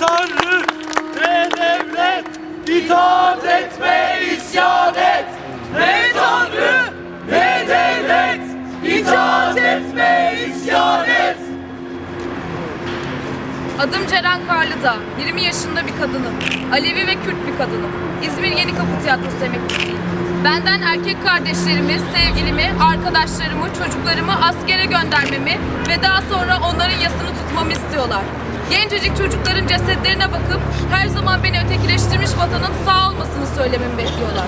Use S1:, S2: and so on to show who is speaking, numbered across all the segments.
S1: tanrı ne devlet itaat etme isyan et Ne tanrı ne devlet itaat etme isyan et
S2: Adım Ceren Karlıdağ. 20 yaşında bir kadınım. Alevi ve Kürt bir kadınım. İzmir Yenikapı Tiyatrosu emeklisiyim. Benden erkek kardeşlerimi, sevgilimi, arkadaşlarımı, çocuklarımı askere göndermemi ve daha sonra onların yasını tutmamı istiyorlar. Gencecik çocukların cesetlerine bakıp her zaman beni ötekileştirmiş vatanın sağ olmasını söylememi bekliyorlar.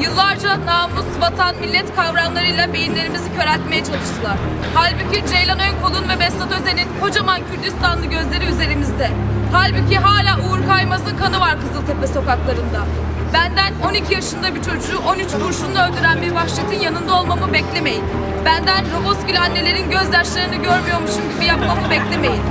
S2: Yıllarca namus, vatan, millet kavramlarıyla beyinlerimizi köreltmeye çalıştılar. Halbuki Ceylan Önkol'un ve Behzat Özen'in kocaman Kürdistanlı gözleri üzerimizde. Halbuki hala Uğur Kaymaz'ın kanı var Kızıltepe sokaklarında. Benden 12 yaşında bir çocuğu 13 kurşunla öldüren bir vahşetin yanında olmamı beklemeyin. Benden Roboskül annelerin gözyaşlarını görmüyormuşum gibi yapmamı beklemeyin.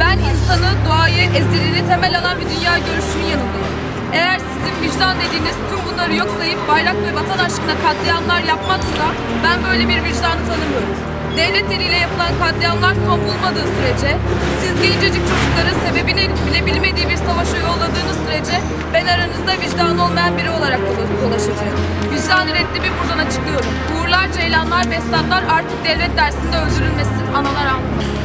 S2: Ben insanı, doğayı, ezilini temel alan bir dünya görüşünün yanındayım. Eğer sizin vicdan dediğiniz tüm bunları yok sayıp bayrak ve vatan aşkına katliamlar yapmaksa ben böyle bir vicdanı tanımıyorum. Devlet eliyle yapılan katliamlar son bulmadığı sürece, siz gencecik çocukların sebebini bile bilmediği bir savaşa yolladığınız sürece ben aranızda vicdanı olmayan biri olarak dola- dolaşacağım. Vicdan reddimi buradan açıklıyorum. Uğurlar, Ceylanlar, Behzatlar artık devlet dersinde öldürülmesin, analar alınmasın.